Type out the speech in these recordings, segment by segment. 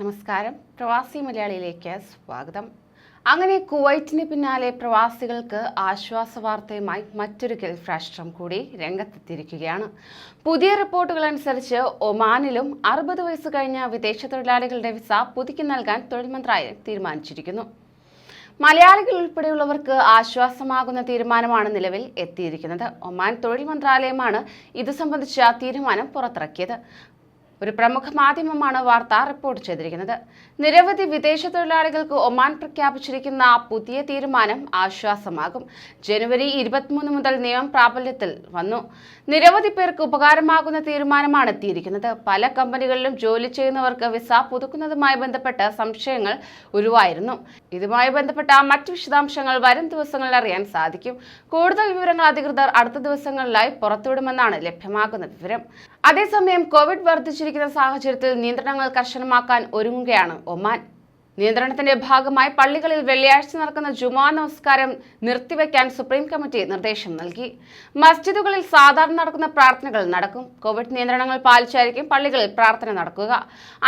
നമസ്കാരം. പ്രവാസി മലയാളിയിലേക്ക് സ്വാഗതം. അങ്ങനെ കുവൈറ്റിന് പിന്നാലെ പ്രവാസികൾക്ക് ആശ്വാസ വാർത്തയുമായി മറ്റൊരു ഗൾഫ് രാഷ്ട്രം കൂടി രംഗത്തെത്തിയിരിക്കുകയാണ്. പുതിയ റിപ്പോർട്ടുകൾ അനുസരിച്ച് ഒമാനിലും അറുപത് വയസ്സ് കഴിഞ്ഞ വിദേശ തൊഴിലാളികളുടെ വിസ പുതുക്കി നൽകാൻ തൊഴിൽ മന്ത്രാലയം തീരുമാനിച്ചിരിക്കുന്നു. മലയാളികൾ ഉൾപ്പെടെയുള്ളവർക്ക് ആശ്വാസമാകുന്ന തീരുമാനമാണ് നിലവിൽ എത്തിയിരിക്കുന്നത്. ഒമാൻ തൊഴിൽ മന്ത്രാലയമാണ് ഇത് സംബന്ധിച്ച തീരുമാനം പുറത്തിറക്കിയത്. ഒരു പ്രമുഖ മാധ്യമമാണ് വാർത്ത റിപ്പോർട്ട് ചെയ്തിരിക്കുന്നത്. നിരവധി വിദേശ തൊഴിലാളികൾക്ക് ഒമാൻ പ്രഖ്യാപിച്ചിരിക്കുന്ന പുതിയ തീരുമാനം ആശ്വാസമാകും. ജനുവരി ഇരുപത്തിമൂന്ന് മുതൽ നിയമം പ്രാബല്യത്തിൽ വന്നു. നിരവധി പേർക്ക് ഉപകാരമാകുന്ന തീരുമാനമാണ് എത്തിയിരിക്കുന്നത്. പല കമ്പനികളിലും ജോലി ചെയ്യുന്നവർക്ക് വിസ പുതുക്കുന്നതുമായി ബന്ധപ്പെട്ട സംശയങ്ങൾ ഉരുവായിരുന്നു. ഇതുമായി ബന്ധപ്പെട്ട മറ്റ് വിശദാംശങ്ങൾ വരും ദിവസങ്ങളിൽ അറിയാൻ സാധിക്കും. കൂടുതൽ വിവരങ്ങൾ അധികൃതർ അടുത്ത ദിവസങ്ങളിലായി പുറത്തുവിടുമെന്നാണ് ലഭ്യമാകുന്ന വിവരം. അതേസമയം കോവിഡ് വർദ്ധിച്ചിരിക്കുന്ന സാഹചര്യത്തിൽ നിയന്ത്രണങ്ങൾ കർശനമാക്കാൻ ഒരുങ്ങുകയാണ് ഒമാൻ. നിയന്ത്രണത്തിന്റെ ഭാഗമായി പള്ളികളിൽ വെള്ളിയാഴ്ച നടക്കുന്ന ജുമാ നമസ്കാരം നിർത്തിവെക്കാൻ സുപ്രീം കമ്മിറ്റി നിർദ്ദേശം നൽകി. മസ്ജിദുകളിൽ സാധാരണ നടക്കുന്ന പ്രാർത്ഥനകൾ നടക്കും. കോവിഡ് നിയന്ത്രണങ്ങൾ പാലിച്ചായിരിക്കും പള്ളികളിൽ പ്രാർത്ഥന നടക്കുക.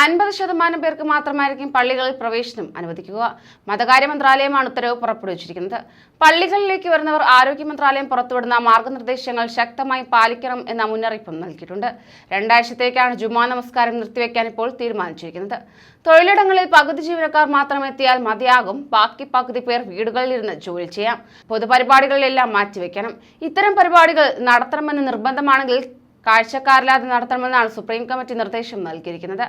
അൻപത് ശതമാനം പേർക്ക് മാത്രമായിരിക്കും പള്ളികളിൽ പ്രവേശനം അനുവദിക്കുക. മതകാര്യ മന്ത്രാലയമാണ് ഉത്തരവ് പുറപ്പെടുവിച്ചിരിക്കുന്നത്. പള്ളികളിലേക്ക് വരുന്നവർ ആരോഗ്യ മന്ത്രാലയം പുറത്തുവിടുന്ന മാർഗനിർദ്ദേശങ്ങൾ ശക്തമായി പാലിക്കണം എന്ന മുന്നറിയിപ്പും നൽകിയിട്ടുണ്ട്. രണ്ടാഴ്ചത്തേക്കാണ് ജുമാ നമസ്കാരം നിർത്തിവെക്കാൻ ഇപ്പോൾ തീരുമാനിച്ചിരിക്കുന്നത്. തൊഴിലിടങ്ങളിൽ പകുതി ജീവനക്കാർ മാത്രം എത്തിയാൽ മതിയാകും. ബാക്കി പകുതി പേർ വീടുകളിൽ വീടുകളിലിരുന്ന് ജോലി ചെയ്യാം. പൊതുപരിപാടികളിലെല്ലാം മാറ്റിവെക്കണം. ഇത്തരം പരിപാടികൾ നടത്തണമെന്ന് നിർബന്ധമാണെങ്കിൽ കാഴ്ചക്കാരില്ലാതെ നടത്തണമെന്നാണ് സുപ്രീം കമ്മിറ്റി നിർദ്ദേശം നൽകിയിരിക്കുന്നത്.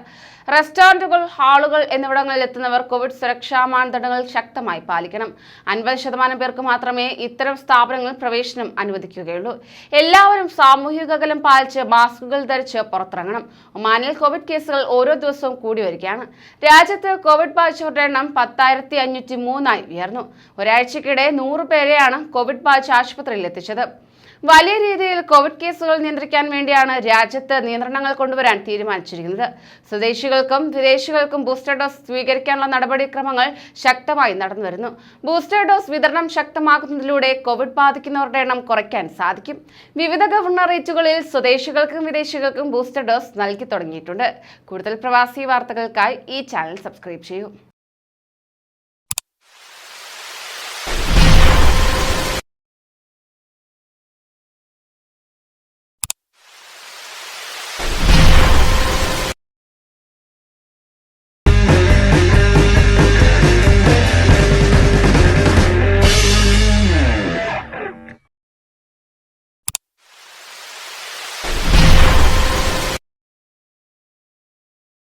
റെസ്റ്റോറന്റുകൾ ഹാളുകൾ എന്നിവിടങ്ങളിൽ എത്തുന്നവർ കോവിഡ് സുരക്ഷാ മാനദണ്ഡങ്ങൾ ശക്തമായി പാലിക്കണം. അൻപത് ശതമാനം പേർക്ക് മാത്രമേ ഇത്തരം സ്ഥാപനങ്ങളിൽ പ്രവേശനം അനുവദിക്കുകയുള്ളൂ. എല്ലാവരും സാമൂഹിക അകലം പാലിച്ച് മാസ്കുകൾ ധരിച്ച് പുറത്തിറങ്ങണം. ഒമാനിൽ കോവിഡ് കേസുകൾ ഓരോ ദിവസവും കൂടി വരികയാണ്. രാജ്യത്ത് കോവിഡ് ബാധിച്ചവരുടെ എണ്ണം പത്തായിരത്തി അഞ്ഞൂറ്റി മൂന്നായി ഉയർന്നു. ഒരാഴ്ചക്കിടെ നൂറ് പേരെയാണ് കോവിഡ് ബാധിച്ച് ആശുപത്രിയിൽ എത്തിച്ചത്. വലിയ രീതിയിൽ കോവിഡ് കേസുകൾ നിയന്ത്രിക്കാൻ വേണ്ടിയാണ് രാജ്യത്ത് നിയന്ത്രണങ്ങൾ കൊണ്ടുവരാൻ തീരുമാനിച്ചിരിക്കുന്നത്. സ്വദേശികൾക്കും വിദേശികൾക്കും ബൂസ്റ്റർ ഡോസ് സ്വീകരിക്കാനുള്ള നടപടിക്രമങ്ങൾ ശക്തമായി നടന്നുവരുന്നു. ബൂസ്റ്റർ ഡോസ് വിതരണം ശക്തമാക്കുന്നതിലൂടെ കോവിഡ് ബാധിക്കുന്നവരുടെ എണ്ണം കുറയ്ക്കാൻ സാധിക്കും. വിവിധ ഗവർണറേറ്റുകളിൽ സ്വദേശികൾക്കും വിദേശികൾക്കും ബൂസ്റ്റർ ഡോസ് നൽകി തുടങ്ങിയിട്ടുണ്ട്. കൂടുതൽ പ്രവാസി വാർത്തകൾക്കായി ഈ ചാനൽ സബ്സ്ക്രൈബ് ചെയ്യൂ.